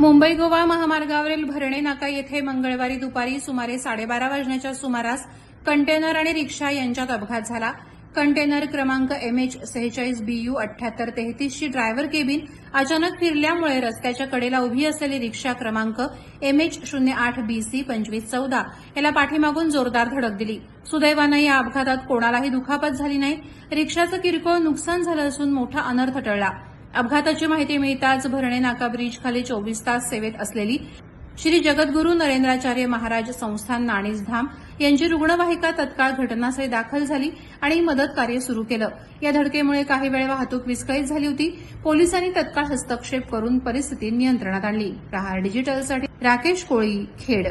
मुंबई गोवा महामार्गावरील भरणे नाका येथे मंगळवारी दुपारी सुमारे साडेबारा वाजण्याच्या सुमारास कंटेनर आणि रिक्षा यांच्यात अपघात झाला. कंटेनर क्रमांक एमएच सेहेचाळीस बीयू अठ्याहत्तर तेहतीसची ड्रायव्हर केबिन अचानक फिरल्यामुळे रस्त्याच्या कडेला उभी असलेली रिक्षा क्रमांक एमएच शून्य आठ बीसी पंचवीस चौदा याला पाठीमागून जोरदार धडक दिली. सुदैवानं या अपघातात कोणालाही दुखापत झाली नाही. रिक्षाचं किरकोळ नुकसान झालं असून मोठा अनर्थ टळला. अपघाताची माहिती मिळताच भरणे नाका ब्रिज खाली चोवीस तास सेवेत असलेली श्री जगद्गुरू नरेंद्राचार्य महाराज संस्थान नाणीसधाम यांची रुग्णवाहिका तत्काळ घटनास्थळी दाखल झाली आणि मदत कार्य सुरू केलं. या धडकेमुळे काही वेळ वाहतूक विस्कळीत झाली होती. पोलिसांनी तत्काळ हस्तक्षेप करून परिस्थिती नियंत्रणात आणली. प्रहार डिजिटलसाठी राकेश कोळी खेड.